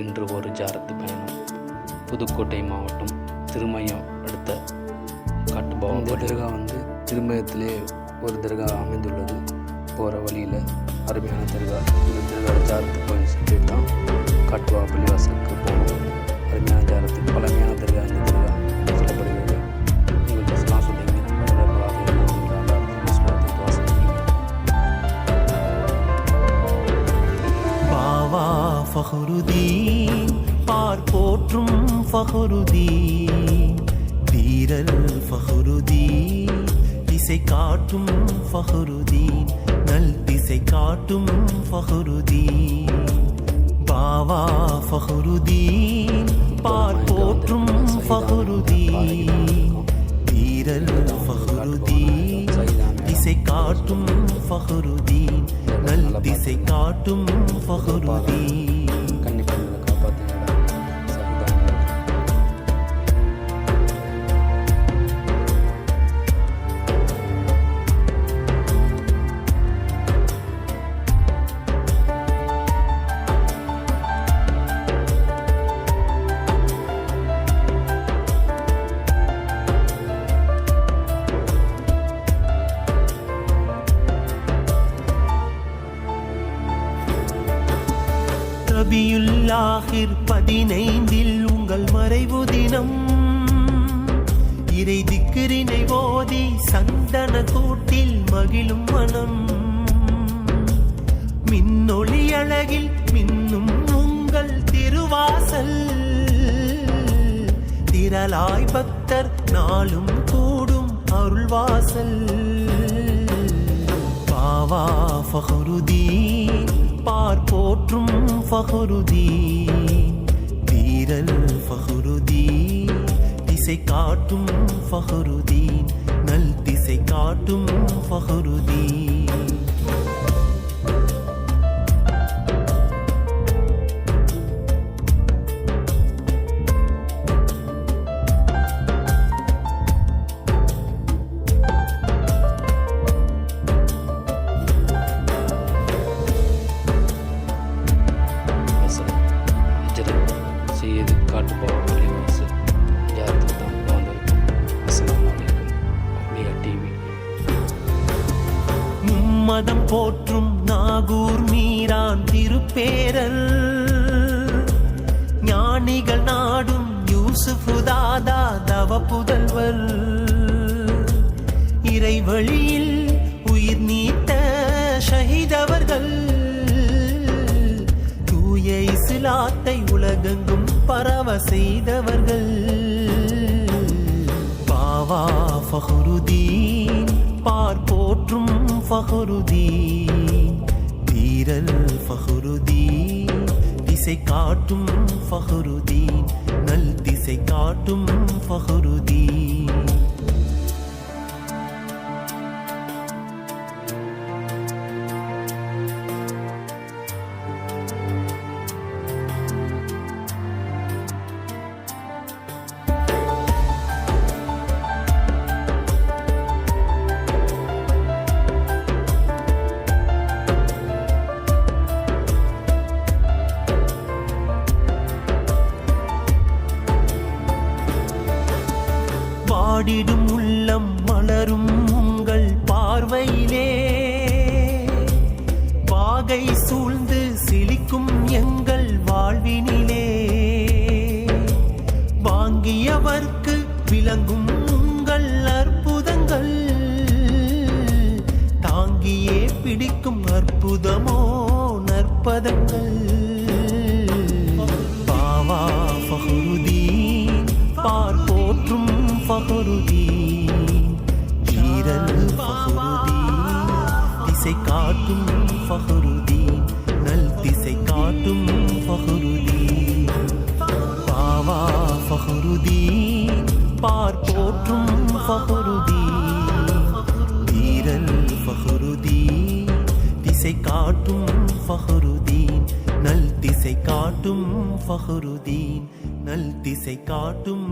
இன்று ஒரு ஜாரத்து பயணம். புதுக்கோட்டை மாவட்டம் திருமயம் அடுத்த இந்த தர்கா வந்து திருமயத்திலே ஒரு தர்கா அமைந்துள்ளது. போகிற வழியில் அருமையான தர்கா. இந்த தர்கா ஜாரத்து போய் சுற்றி தான் காட்டுவா பள்ளிவாசலுக்கு போகணும். அருமையான ஜாரத்து பழமையான பார் போற்றும் ஃபஹருதீன் வீரல் ஃபஹருதீன் திசை காட்டும் ஃபஹருதீன் நல் திசை காட்டும் ஃபஹருதீன் பாவா ஃபஹருதீன் பார் போற்றும் ஃபஹருதீன் வீரல் ஃபஹருதீன் திசை காட்டும் ஃபஹருதீன் நல் திசை காட்டும் ஃபஹருதீன் ரபியுல்லாஹிர் பதினைந்தில் உங்கள் மறைவு தினம். இறை திக்கிரினை ஓதி சந்தன கூட்டில் மகிழும் மனம். மின்னொளி அழகில் மின்னும் உங்கள் திருவாசல். திரளாய் பக்தர் நாளும் கூடும் அருள்வாசல். பாவா ஃபஹருதீன். பார் போற்றும் ஃபஹருதீன் வீரல் ஃபஹருதீன் திசை காட்டும் ஃபஹருதீன் நல் திசை காட்டும் ஃபஹருதீன் செய்து காட்டுபாவம் பள்ளிவாசல் ஜாரத்துக்கு தான் வந்திருக்கோம் அப்படியா டிவி மும்மதம் போற்றும் நாகூர் மீரான் திருப்பேரல் ஞானிகள் நாடும் யூசுஃபுதாதா தவ புதல்வர் இறைவழியில் இஸ்லாத்தை உலகெங்கும் பரவ செய்தவர்கள். பாவா ஃபஹருதீன் பார் போற்றும் ஃபஹருதீன். வீரல் ஃபஹருதீன் திசை காட்டும் ஃபஹருதீன். நல் திசை காட்டும் ஃபஹருதீன். பாடிடும் உள்ளம் மலரும் உங்கள் பார்வையிலே. பாகை சூழ்ந்து சிலிக்கும் எங்கள் வாழ்வினிலே. வாங்கியவர்க்கு விளங்கும் உங்கள் அற்புதங்கள். தாங்கியே பிடிக்கும் அற்புதமோ நற்பதங்கள். காட்டும் ஃபஹருதீன் நல் திசை காட்டும் ஃபஹருதீன் பாவா ஃபஹருதீன் பார் போற்றும் ஃபஹருதீன் வீரல் ஃபஹருதீன் திசை காட்டும் ஃபஹருதீன் நல் திசை காட்டும் ஃபஹருதீன் நல் திசை காட்டும்